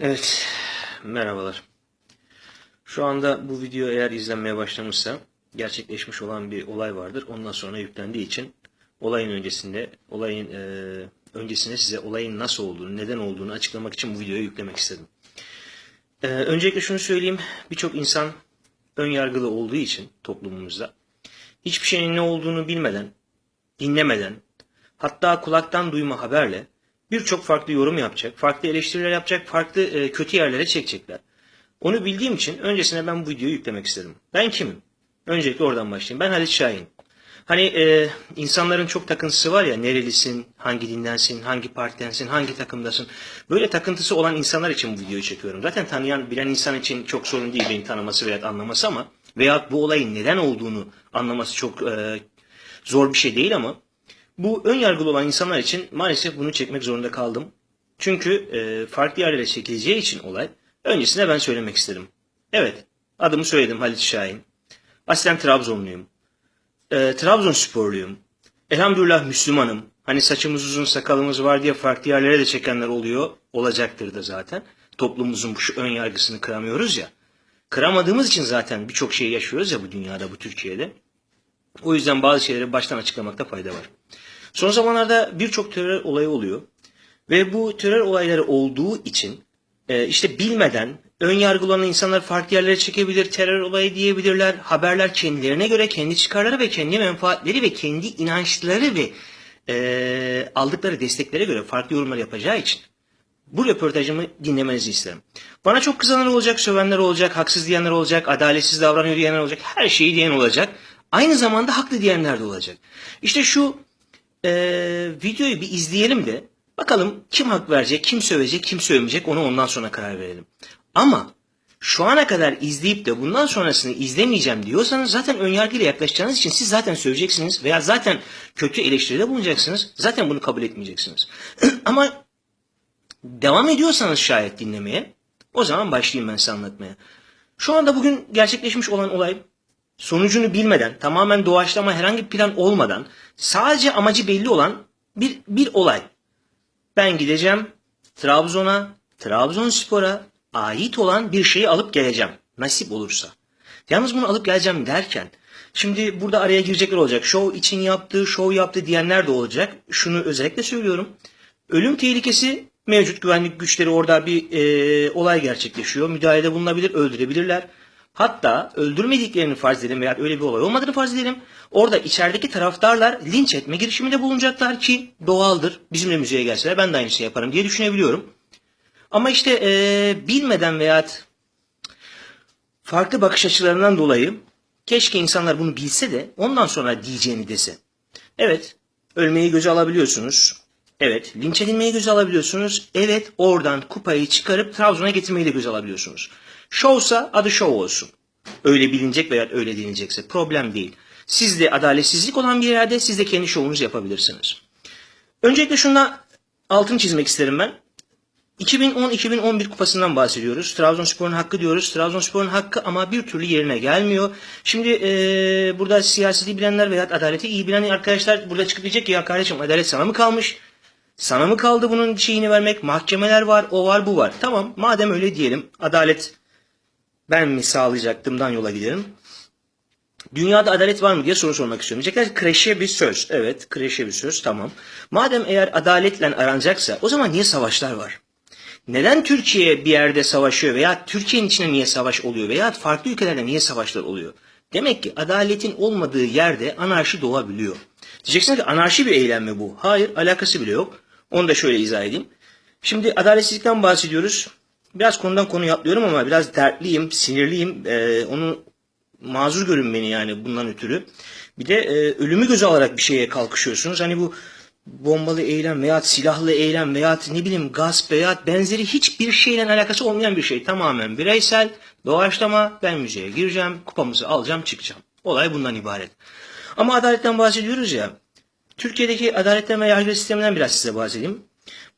Evet, merhabalar. Şu anda bu video eğer izlenmeye başlamışsa gerçekleşmiş olan bir olay vardır. Ondan sonra yüklendiği için olayın öncesinde, olayın e, öncesinde size olayın nasıl olduğunu, neden olduğunu açıklamak için bu videoyu yüklemek istedim. E, öncelikle şunu söyleyeyim, birçok insan ön yargılı olduğu için toplumumuzda hiçbir şeyin ne olduğunu bilmeden, dinlemeden, hatta kulaktan duyma haberle birçok farklı yorum yapacak, farklı eleştiriler yapacak, farklı e, kötü yerlere çekecekler. Onu bildiğim için öncesine ben bu videoyu yüklemek istedim. Ben kimim? Öncelikle oradan başlayayım. Ben Halit Şahin. Hani e, insanların çok takıntısı var ya nerelisin, hangi dindensin, hangi partidensin, hangi takımdasın. Böyle takıntısı olan insanlar için bu videoyu çekiyorum. Zaten tanıyan, bilen insan için çok sorun değil beni tanıması veya anlaması ama veya bu olayın neden olduğunu anlaması çok e, zor bir şey değil ama bu ön yargılı olan insanlar için maalesef bunu çekmek zorunda kaldım. Çünkü e, farklı yerlere çekileceği için olay öncesinde ben söylemek istedim. Evet adımı söyledim Halit Şahin. Aslen Trabzonluyum. E, Trabzonsporluyum. Elhamdülillah Müslümanım. Hani saçımız uzun sakalımız var diye farklı yerlere de çekenler oluyor. Olacaktır da zaten. Toplumumuzun şu ön yargısını kıramıyoruz ya. Kıramadığımız için zaten birçok şey yaşıyoruz ya bu dünyada, bu Türkiye'de. O yüzden bazı şeyleri baştan açıklamakta fayda var. Son zamanlarda birçok terör olayı oluyor. Ve bu terör olayları olduğu için e, işte bilmeden ön yargılı insanlar farklı yerlere çekebilir, terör olayı diyebilirler. Haberler kendilerine göre, kendi çıkarları ve kendi menfaatleri ve kendi inançları ve e, aldıkları desteklere göre farklı yorumlar yapacağı için bu röportajımı dinlemenizi isterim. Bana çok kızanlar olacak, sövenler olacak, haksız diyenler olacak, adaletsiz davranıyor diyenler olacak, her şeyi diyen olacak. Aynı zamanda haklı diyenler de olacak. İşte şu e, videoyu bir izleyelim de bakalım kim hak verecek, kim sövecek, kim sövmeyecek onu ondan sonra karar verelim. Ama şu ana kadar izleyip de bundan sonrasını izlemeyeceğim diyorsanız zaten önyargıyla yaklaşacağınız için siz zaten söveceksiniz veya zaten kötü eleştiride bulunacaksınız. Zaten bunu kabul etmeyeceksiniz. Ama devam ediyorsanız şayet dinlemeye o zaman başlayayım ben size anlatmaya. Şu anda bugün gerçekleşmiş olan olay sonucunu bilmeden, tamamen doğaçlama herhangi bir plan olmadan sadece amacı belli olan bir, bir olay. Ben gideceğim Trabzon'a, Trabzonspor'a ait olan bir şeyi alıp geleceğim. Nasip olursa. Yalnız bunu alıp geleceğim derken şimdi burada araya girecekler olacak. Şov için yaptı, şov yaptı diyenler de olacak. Şunu özellikle söylüyorum. Ölüm tehlikesi mevcut güvenlik güçleri orada bir e, olay gerçekleşiyor. Müdahalede bulunabilir, öldürebilirler. Hatta öldürmediklerini farz edelim veya öyle bir olay olmadığını farz edelim. Orada içerideki taraftarlar linç etme girişiminde bulunacaklar ki doğaldır. Bizimle müzeye gelseler ben de aynısını yaparım diye düşünebiliyorum. Ama işte ee, bilmeden veya farklı bakış açılarından dolayı keşke insanlar bunu bilse de ondan sonra diyeceğini dese. Evet, ölmeyi göze alabiliyorsunuz. Evet, linç edilmeyi göze alabiliyorsunuz. Evet, oradan kupayı çıkarıp Trabzon'a getirmeyi de göze alabiliyorsunuz. Şovsa adı şov olsun. Öyle bilinecek veya öyle denilecekse problem değil. Sizde adaletsizlik olan bir yerde siz de kendi şovunuzu yapabilirsiniz. Öncelikle şuna altını çizmek isterim ben. 2010-2011 kupasından bahsediyoruz. Trabzonspor'un hakkı diyoruz. Trabzonspor'un hakkı ama bir türlü yerine gelmiyor. Şimdi ee, burada siyaseti bilenler veya adaleti iyi bilen arkadaşlar burada çıkıp diyecek ki ya kardeşim adalet sana mı kalmış? Sana mı kaldı bunun şeyini vermek? Mahkemeler var, o var, bu var. Tamam madem öyle diyelim adalet ben mi sağlayacaktımdan yola gidelim. Dünyada adalet var mı diye soru sormak istiyorum. Diyecekler kreşe bir söz. Evet kreşe bir söz tamam. Madem eğer adaletle aranacaksa o zaman niye savaşlar var? Neden Türkiye bir yerde savaşıyor veya Türkiye'nin içinde niye savaş oluyor veya farklı ülkelerde niye savaşlar oluyor? Demek ki adaletin olmadığı yerde anarşi doğabiliyor. Diyeceksiniz ki anarşi bir eylem mi bu? Hayır alakası bile yok. Onu da şöyle izah edeyim. Şimdi adaletsizlikten bahsediyoruz. Biraz konudan konuya atlıyorum ama biraz dertliyim, sinirliyim. Ee, onu mazur görün beni yani bundan ötürü. Bir de e, ölümü göze alarak bir şeye kalkışıyorsunuz. Hani bu bombalı eylem veya silahlı eylem veya ne bileyim gasp veya benzeri hiçbir şeyle alakası olmayan bir şey. Tamamen bireysel, doğaçlama, ben müzeye gireceğim, kupamızı alacağım, çıkacağım. Olay bundan ibaret. Ama adaletten bahsediyoruz ya. Türkiye'deki adaletten ve yargı sisteminden biraz size bahsedeyim.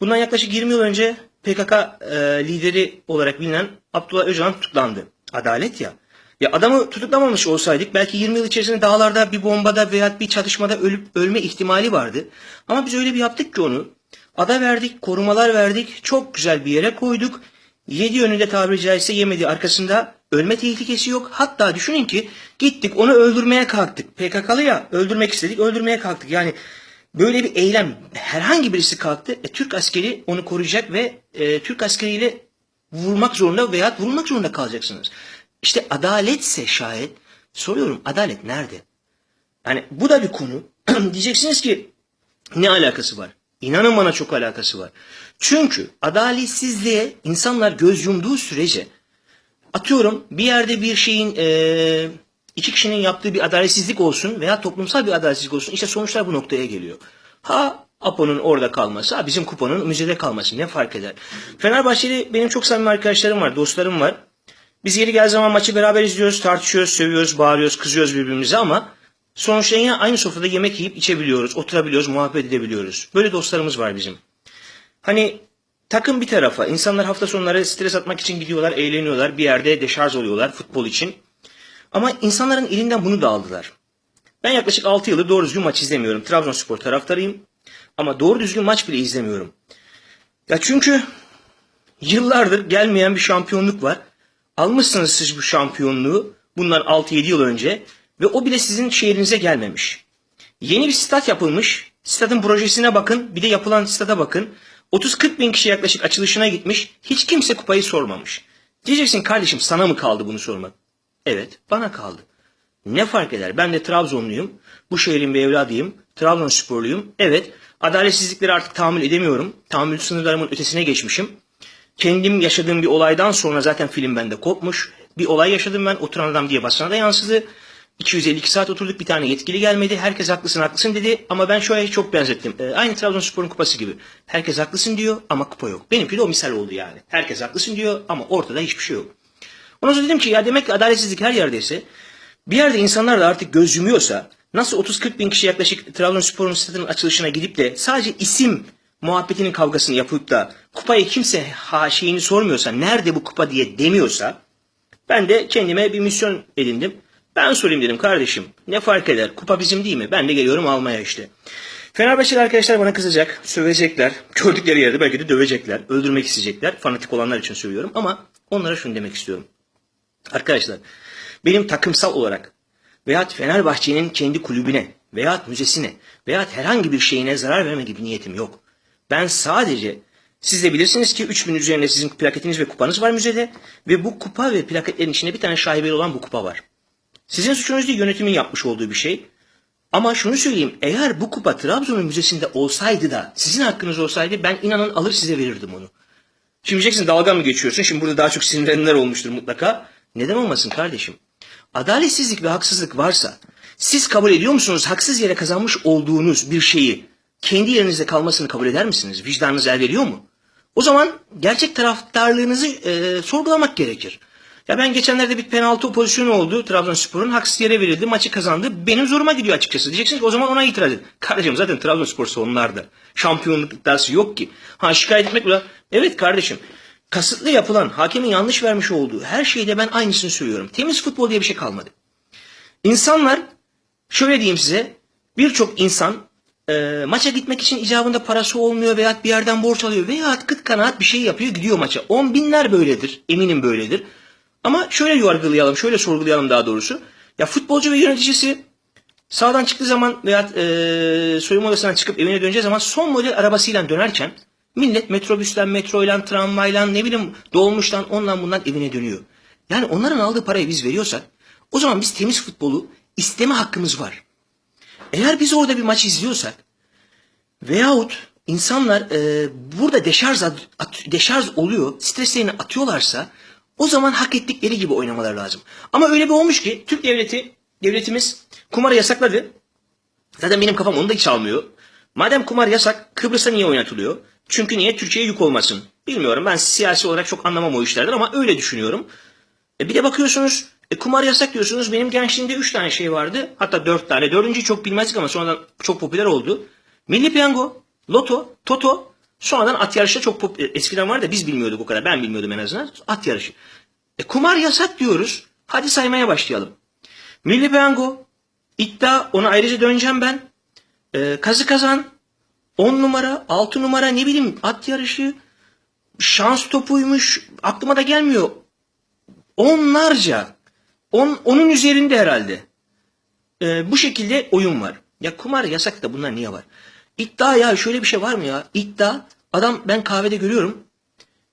Bundan yaklaşık 20 yıl önce PKK e, lideri olarak bilinen Abdullah Öcalan tutuklandı. Adalet ya. Ya adamı tutuklamamış olsaydık belki 20 yıl içerisinde dağlarda bir bombada veya bir çatışmada ölüp ölme ihtimali vardı. Ama biz öyle bir yaptık ki onu. Ada verdik, korumalar verdik, çok güzel bir yere koyduk. Yedi yönünde tabiri caizse yemedi arkasında ölme tehlikesi yok. Hatta düşünün ki gittik onu öldürmeye kalktık. PKK'lı ya öldürmek istedik öldürmeye kalktık. Yani böyle bir eylem herhangi birisi kalktı. E, Türk askeri onu koruyacak ve e, Türk askeriyle vurmak zorunda veya vurulmak zorunda kalacaksınız. İşte adaletse şayet soruyorum adalet nerede? Yani bu da bir konu. Diyeceksiniz ki ne alakası var? İnanın bana çok alakası var. Çünkü adaletsizliğe insanlar göz yumduğu sürece atıyorum bir yerde bir şeyin eee, iki kişinin yaptığı bir adaletsizlik olsun veya toplumsal bir adaletsizlik olsun işte sonuçlar bu noktaya geliyor. Ha Apo'nun orada kalması, ha bizim kuponun müzede kalması ne fark eder? Fenerbahçeli benim çok samimi arkadaşlarım var, dostlarım var. Biz yeri gel zaman maçı beraber izliyoruz, tartışıyoruz, sövüyoruz, bağırıyoruz, kızıyoruz birbirimize ama sonuçta yine aynı sofrada yemek yiyip içebiliyoruz, oturabiliyoruz, muhabbet edebiliyoruz. Böyle dostlarımız var bizim. Hani takım bir tarafa, insanlar hafta sonları stres atmak için gidiyorlar, eğleniyorlar, bir yerde deşarj oluyorlar futbol için. Ama insanların elinden bunu da aldılar. Ben yaklaşık 6 yıldır doğru düzgün maç izlemiyorum. Trabzonspor taraftarıyım. Ama doğru düzgün maç bile izlemiyorum. Ya çünkü yıllardır gelmeyen bir şampiyonluk var. Almışsınız siz bu şampiyonluğu bundan 6-7 yıl önce ve o bile sizin şehrinize gelmemiş. Yeni bir stat yapılmış. Stadın projesine bakın. Bir de yapılan stada bakın. 30-40 bin kişi yaklaşık açılışına gitmiş. Hiç kimse kupayı sormamış. Diyeceksin kardeşim sana mı kaldı bunu sormak? Evet bana kaldı. Ne fark eder? Ben de Trabzonluyum. Bu şehrin bir evladıyım. Trabzonsporluyum. Evet adaletsizlikleri artık tahammül edemiyorum. Tahammül sınırlarımın ötesine geçmişim. Kendim yaşadığım bir olaydan sonra zaten film bende kopmuş. Bir olay yaşadım ben. Oturan adam diye basına da yansıdı. 252 saat oturduk bir tane yetkili gelmedi. Herkes haklısın haklısın dedi ama ben şöyle çok benzettim. Ee, aynı Trabzonspor'un kupası gibi. Herkes haklısın diyor ama kupa yok. Benimki de o misal oldu yani. Herkes haklısın diyor ama ortada hiçbir şey yok. Ondan sonra dedim ki ya demek ki adaletsizlik her yerdeyse bir yerde insanlar da artık göz yumuyorsa nasıl 30-40 bin kişi yaklaşık Trabzonspor'un stadının açılışına gidip de sadece isim muhabbetinin kavgasını yapıp da kupayı kimse ha sormuyorsa nerede bu kupa diye demiyorsa ben de kendime bir misyon edindim. Ben sorayım dedim kardeşim ne fark eder kupa bizim değil mi? Ben de geliyorum almaya işte. Fenerbahçeli arkadaşlar bana kızacak, sövecekler. Gördükleri yerde belki de dövecekler, öldürmek isteyecekler. Fanatik olanlar için söylüyorum ama onlara şunu demek istiyorum. Arkadaşlar benim takımsal olarak veyahut Fenerbahçe'nin kendi kulübüne veyahut müzesine veyahut herhangi bir şeyine zarar verme gibi niyetim yok. Ben sadece siz de bilirsiniz ki 3000 üzerinde sizin plaketiniz ve kupanız var müzede ve bu kupa ve plaketlerin içinde bir tane şaibeli olan bu kupa var. Sizin suçunuz değil yönetimin yapmış olduğu bir şey. Ama şunu söyleyeyim eğer bu kupa Trabzon'un müzesinde olsaydı da sizin hakkınız olsaydı ben inanın alır size verirdim onu. Şimdi diyeceksin dalga mı geçiyorsun? Şimdi burada daha çok sinirlenenler olmuştur mutlaka. Neden olmasın kardeşim? Adaletsizlik ve haksızlık varsa siz kabul ediyor musunuz haksız yere kazanmış olduğunuz bir şeyi kendi yerinizde kalmasını kabul eder misiniz? Vicdanınız el veriyor mu? O zaman gerçek taraftarlığınızı e, sorgulamak gerekir. Ya ben geçenlerde bir penaltı pozisyonu oldu. Trabzonspor'un haksız yere verildi. Maçı kazandı. Benim zoruma gidiyor açıkçası. Diyeceksiniz ki o zaman ona itiraz edin. Kardeşim zaten Trabzonspor sonlarda. Şampiyonluk iddiası yok ki. Ha şikayet etmek bile. Evet kardeşim. Kasıtlı yapılan, hakemin yanlış vermiş olduğu her şeyde ben aynısını söylüyorum. Temiz futbol diye bir şey kalmadı. İnsanlar, şöyle diyeyim size, birçok insan e, maça gitmek için icabında parası olmuyor veya bir yerden borç alıyor veya kıt kanaat bir şey yapıyor gidiyor maça. On binler böyledir, eminim böyledir. Ama şöyle yargılayalım, şöyle sorgulayalım daha doğrusu. Ya futbolcu ve yöneticisi sağdan çıktığı zaman veya e, soyunma odasından çıkıp evine döneceği zaman son model arabasıyla dönerken millet metrobüsten, metroyla, tramvayla, ne bileyim dolmuştan, ondan bundan evine dönüyor. Yani onların aldığı parayı biz veriyorsak o zaman biz temiz futbolu isteme hakkımız var. Eğer biz orada bir maç izliyorsak veyahut insanlar e, burada deşarj, at, deşarj oluyor, streslerini atıyorlarsa o zaman hak ettikleri gibi oynamaları lazım. Ama öyle bir olmuş ki Türk devleti, devletimiz kumarı yasakladı. Zaten benim kafam onu da hiç almıyor. Madem kumar yasak Kıbrıs'a niye oynatılıyor? Çünkü niye Türkiye'ye yük olmasın? Bilmiyorum ben siyasi olarak çok anlamam o işlerden ama öyle düşünüyorum. E bir de bakıyorsunuz e, kumar yasak diyorsunuz. Benim gençliğimde 3 tane şey vardı. Hatta 4 tane. Dördüncüyü çok bilmezdik ama sonradan çok popüler oldu. Milli Piyango, Loto, Toto. Sonradan at yarışı çok pop- e, eskiden vardı da biz bilmiyorduk o kadar. Ben bilmiyordum en azından. At yarışı. E, kumar yasak diyoruz. Hadi saymaya başlayalım. Milli Piyango, iddia ona ayrıca döneceğim ben. E, kazı kazan, 10 numara, 6 numara ne bileyim at yarışı, şans topuymuş aklıma da gelmiyor. Onlarca on, onun üzerinde herhalde. Ee, bu şekilde oyun var. Ya kumar yasak da bunlar niye var? İddia ya şöyle bir şey var mı ya? İddia adam ben kahvede görüyorum.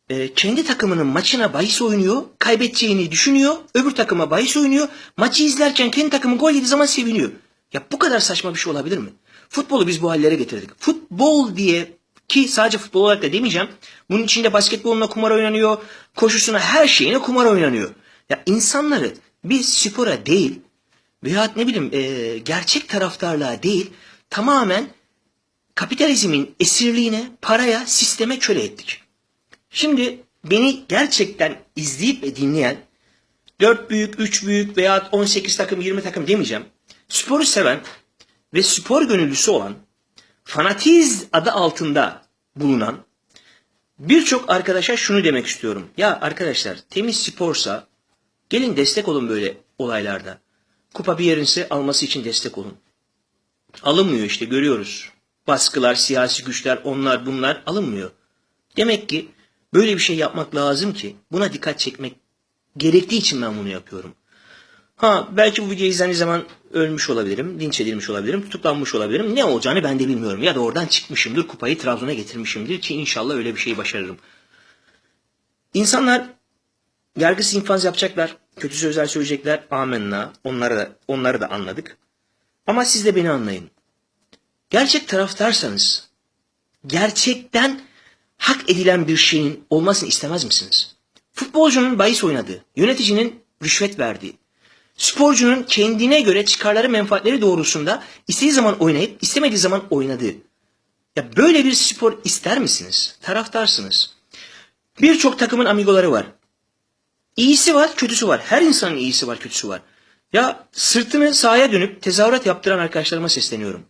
Ee, kendi takımının maçına bahis oynuyor. Kaybedeceğini düşünüyor. Öbür takıma bahis oynuyor. Maçı izlerken kendi takımı gol yediği zaman seviniyor. Ya bu kadar saçma bir şey olabilir mi? Futbolu biz bu hallere getirdik. Futbol diye ki sadece futbol olarak da demeyeceğim. Bunun içinde basketboluna kumar oynanıyor. Koşusuna her şeyine kumar oynanıyor. Ya insanları biz spora değil veya ne bileyim e, gerçek taraftarlığa değil tamamen kapitalizmin esirliğine, paraya, sisteme köle ettik. Şimdi beni gerçekten izleyip ve dinleyen 4 büyük, 3 büyük veya 18 takım, 20 takım demeyeceğim. Sporu seven ve spor gönüllüsü olan fanatiz adı altında bulunan birçok arkadaşa şunu demek istiyorum. Ya arkadaşlar temiz sporsa gelin destek olun böyle olaylarda. Kupa bir yerinse alması için destek olun. Alınmıyor işte görüyoruz. Baskılar, siyasi güçler, onlar bunlar alınmıyor. Demek ki böyle bir şey yapmak lazım ki buna dikkat çekmek gerektiği için ben bunu yapıyorum. Ha belki bu videoyu izlediğiniz zaman ölmüş olabilirim, linç edilmiş olabilirim, tutuklanmış olabilirim. Ne olacağını ben de bilmiyorum. Ya da oradan çıkmışımdır, kupayı Trabzon'a getirmişimdir ki inşallah öyle bir şey başarırım. İnsanlar yargısız infaz yapacaklar, kötü sözler söyleyecekler. Amenna. Onları da, onları da anladık. Ama siz de beni anlayın. Gerçek taraftarsanız, gerçekten hak edilen bir şeyin olmasını istemez misiniz? Futbolcunun bahis oynadığı, yöneticinin rüşvet verdiği, sporcunun kendine göre çıkarları menfaatleri doğrusunda istediği zaman oynayıp istemediği zaman oynadığı. Ya böyle bir spor ister misiniz? Taraftarsınız. Birçok takımın amigoları var. İyisi var, kötüsü var. Her insanın iyisi var, kötüsü var. Ya sırtını sahaya dönüp tezahürat yaptıran arkadaşlarıma sesleniyorum.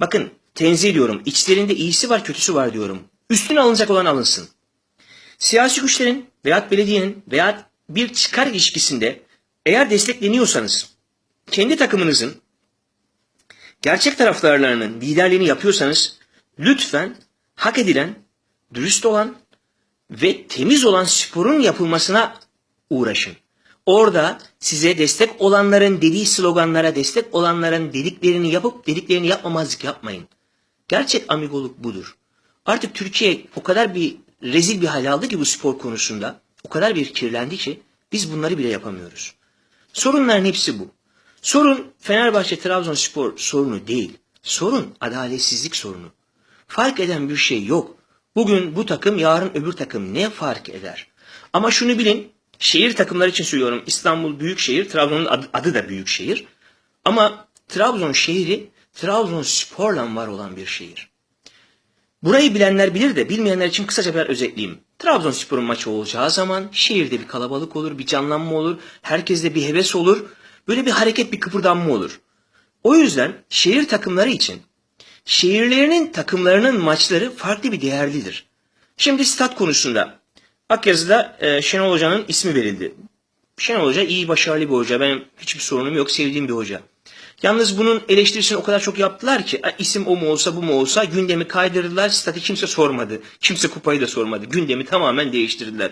Bakın tenzih ediyorum. İçlerinde iyisi var, kötüsü var diyorum. Üstüne alınacak olan alınsın. Siyasi güçlerin veya belediyenin veya bir çıkar ilişkisinde eğer destekleniyorsanız, kendi takımınızın gerçek taraftarlarının liderliğini yapıyorsanız lütfen hak edilen, dürüst olan ve temiz olan sporun yapılmasına uğraşın. Orada size destek olanların dediği sloganlara destek olanların dediklerini yapıp dediklerini yapmamazlık yapmayın. Gerçek amigoluk budur. Artık Türkiye o kadar bir rezil bir hal aldı ki bu spor konusunda. O kadar bir kirlendi ki biz bunları bile yapamıyoruz. Sorunların hepsi bu. Sorun Fenerbahçe Trabzonspor sorunu değil. Sorun adaletsizlik sorunu. Fark eden bir şey yok. Bugün bu takım yarın öbür takım ne fark eder? Ama şunu bilin şehir takımları için söylüyorum. İstanbul büyük şehir, Trabzon'un adı, adı da büyük şehir. Ama Trabzon şehri Trabzonspor'la var olan bir şehir. Burayı bilenler bilir de bilmeyenler için kısaca bir özetleyeyim. Trabzonspor'un maçı olacağı zaman şehirde bir kalabalık olur, bir canlanma olur, herkeste bir heves olur, böyle bir hareket, bir kıpırdanma olur. O yüzden şehir takımları için şehirlerinin takımlarının maçları farklı bir değerlidir. Şimdi stat konusunda Akyazı'da e, Şenol Hoca'nın ismi verildi. Şenol Hoca iyi, başarılı bir hoca. Benim hiçbir sorunum yok, sevdiğim bir hoca. Yalnız bunun eleştirisini o kadar çok yaptılar ki isim o mu olsa bu mu olsa gündemi kaydırdılar. Statı kimse sormadı. Kimse kupayı da sormadı. Gündemi tamamen değiştirdiler.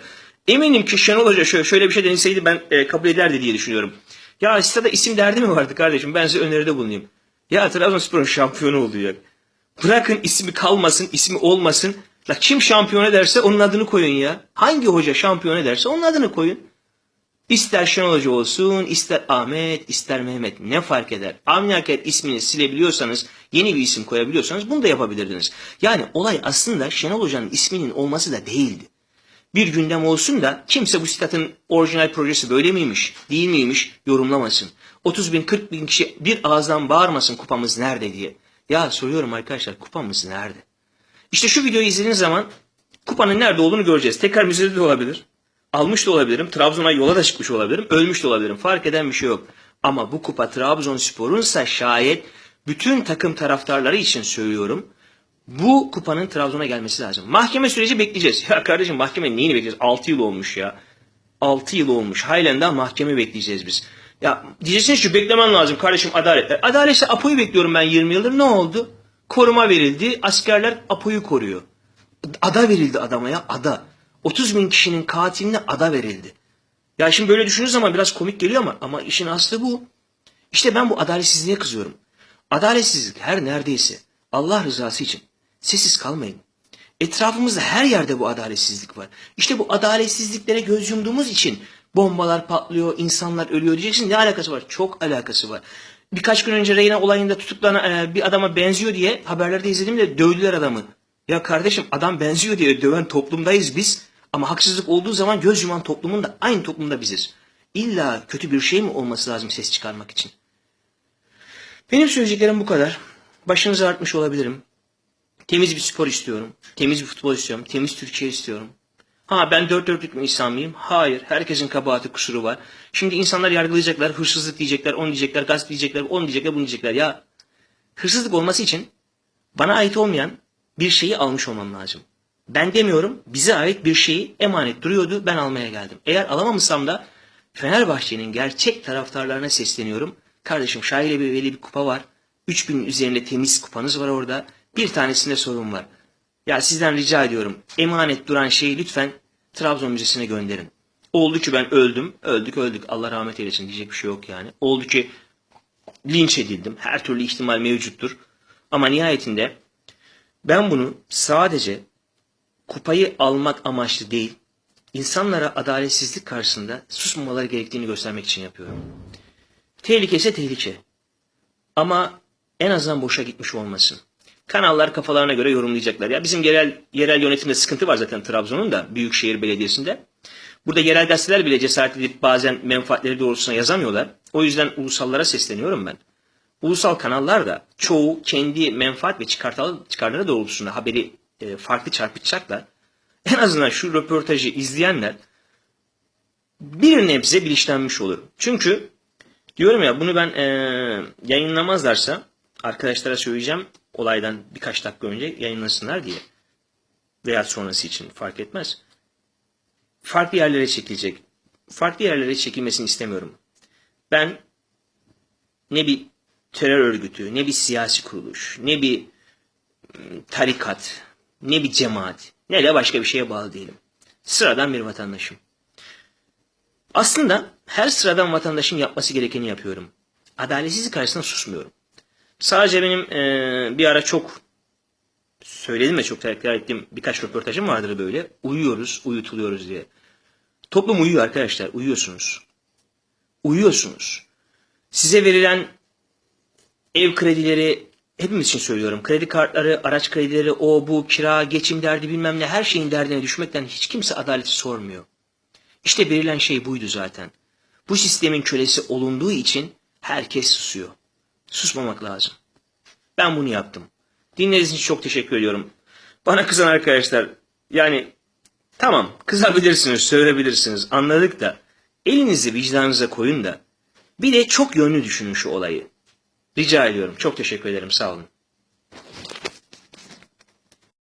Eminim ki Şenol Hoca şöyle, şöyle bir şey deneseydi ben e, kabul ederdi diye düşünüyorum. Ya stada isim derdi mi vardı kardeşim? Ben size öneride bulunayım. Ya Trabzonspor'un şampiyonu oluyor. Bırakın ismi kalmasın, ismi olmasın. La kim şampiyon ederse onun adını koyun ya. Hangi hoca şampiyon ederse onun adını koyun. İster Şenol olsun, ister Ahmet, ister Mehmet ne fark eder? Avni Aker ismini silebiliyorsanız, yeni bir isim koyabiliyorsanız bunu da yapabilirdiniz. Yani olay aslında Şenol Hoca'nın isminin olması da değildi. Bir gündem olsun da kimse bu statın orijinal projesi böyle miymiş, değil miymiş yorumlamasın. 30 bin, 40 bin kişi bir ağızdan bağırmasın kupamız nerede diye. Ya soruyorum arkadaşlar kupamız nerede? İşte şu videoyu izlediğiniz zaman kupanın nerede olduğunu göreceğiz. Tekrar müzede de olabilir. Almış da olabilirim. Trabzon'a yola da çıkmış olabilirim. Ölmüş de olabilirim. Fark eden bir şey yok. Ama bu kupa Trabzonspor'unsa şayet bütün takım taraftarları için söylüyorum. Bu kupanın Trabzon'a gelmesi lazım. Mahkeme süreci bekleyeceğiz. Ya kardeşim mahkeme neyini bekleyeceğiz? 6 yıl olmuş ya. 6 yıl olmuş. Daha mahkeme bekleyeceğiz biz. Ya diyeceksiniz ki beklemen lazım kardeşim adalet. E, adaletse Apo'yu bekliyorum ben 20 yıldır. Ne oldu? Koruma verildi. Askerler Apo'yu koruyor. Ada verildi adama ya ada. 30 bin kişinin katiline ada verildi. Ya şimdi böyle düşündüğünüz zaman biraz komik geliyor ama ama işin aslı bu. İşte ben bu adaletsizliğe kızıyorum. Adaletsizlik her neredeyse Allah rızası için sessiz kalmayın. Etrafımızda her yerde bu adaletsizlik var. İşte bu adaletsizliklere göz yumduğumuz için bombalar patlıyor, insanlar ölüyor diyeceksin. Ne alakası var? Çok alakası var. Birkaç gün önce Reyna olayında tutuklanan e, bir adama benziyor diye haberlerde izledim de dövdüler adamı. Ya kardeşim adam benziyor diye döven toplumdayız biz. Ama haksızlık olduğu zaman göz yuman toplumun da aynı toplumda biziz. İlla kötü bir şey mi olması lazım ses çıkarmak için? Benim söyleyeceklerim bu kadar. Başınızı artmış olabilirim. Temiz bir spor istiyorum. Temiz bir futbol istiyorum. Temiz Türkiye istiyorum. Ha ben dört dörtlük mü insan mıyım? Hayır. Herkesin kabahati kusuru var. Şimdi insanlar yargılayacaklar. Hırsızlık diyecekler. Onu diyecekler. Gasp diyecekler. Onu diyecekler. Bunu diyecekler. Ya hırsızlık olması için bana ait olmayan bir şeyi almış olmam lazım. Ben demiyorum. Bize ait bir şeyi emanet duruyordu. Ben almaya geldim. Eğer alamamışsam da Fenerbahçe'nin gerçek taraftarlarına sesleniyorum. Kardeşim şaire bir veli bir kupa var. 3000 üzerinde temiz kupanız var orada. Bir tanesinde sorun var. Ya sizden rica ediyorum. Emanet duran şeyi lütfen Trabzon Müzesi'ne gönderin. Oldu ki ben öldüm. Öldük öldük. Allah rahmet eylesin diyecek bir şey yok yani. Oldu ki linç edildim. Her türlü ihtimal mevcuttur. Ama nihayetinde ben bunu sadece kupayı almak amaçlı değil, insanlara adaletsizlik karşısında susmamaları gerektiğini göstermek için yapıyorum. Tehlike ise tehlike. Ama en azından boşa gitmiş olmasın. Kanallar kafalarına göre yorumlayacaklar. Ya bizim yerel yerel yönetimde sıkıntı var zaten Trabzon'un da Büyükşehir Belediyesi'nde. Burada yerel gazeteler bile cesaret edip bazen menfaatleri doğrultusuna yazamıyorlar. O yüzden ulusallara sesleniyorum ben. Ulusal kanallar da çoğu kendi menfaat ve çıkarları doğrultusunda haberi e, farklı çarpıtacaklar. En azından şu röportajı izleyenler bir nebze bilinçlenmiş olur. Çünkü diyorum ya bunu ben e, yayınlamazlarsa arkadaşlara söyleyeceğim olaydan birkaç dakika önce yayınlasınlar diye. Veya sonrası için fark etmez. Farklı yerlere çekilecek. Farklı yerlere çekilmesini istemiyorum. Ben ne bir terör örgütü, ne bir siyasi kuruluş, ne bir ım, tarikat, ne bir cemaat, ne de başka bir şeye bağlı değilim. Sıradan bir vatandaşım. Aslında her sıradan vatandaşın yapması gerekeni yapıyorum. Adaletsizlik karşısında susmuyorum. Sadece benim eee, bir ara çok söyledim ve çok tekrar ettiğim birkaç röportajım vardır böyle. Uyuyoruz, uyutuluyoruz diye. Toplum uyuyor arkadaşlar, uyuyorsunuz. Uyuyorsunuz. Size verilen ev kredileri hepimiz için söylüyorum. Kredi kartları, araç kredileri, o bu, kira, geçim derdi bilmem ne her şeyin derdine düşmekten hiç kimse adaleti sormuyor. İşte verilen şey buydu zaten. Bu sistemin kölesi olunduğu için herkes susuyor. Susmamak lazım. Ben bunu yaptım. Dinlediğiniz için çok teşekkür ediyorum. Bana kızan arkadaşlar yani tamam kızabilirsiniz, söyleyebilirsiniz anladık da elinizi vicdanınıza koyun da bir de çok yönlü düşünün şu olayı. Rica ediyorum. Çok teşekkür ederim. Sağ olun.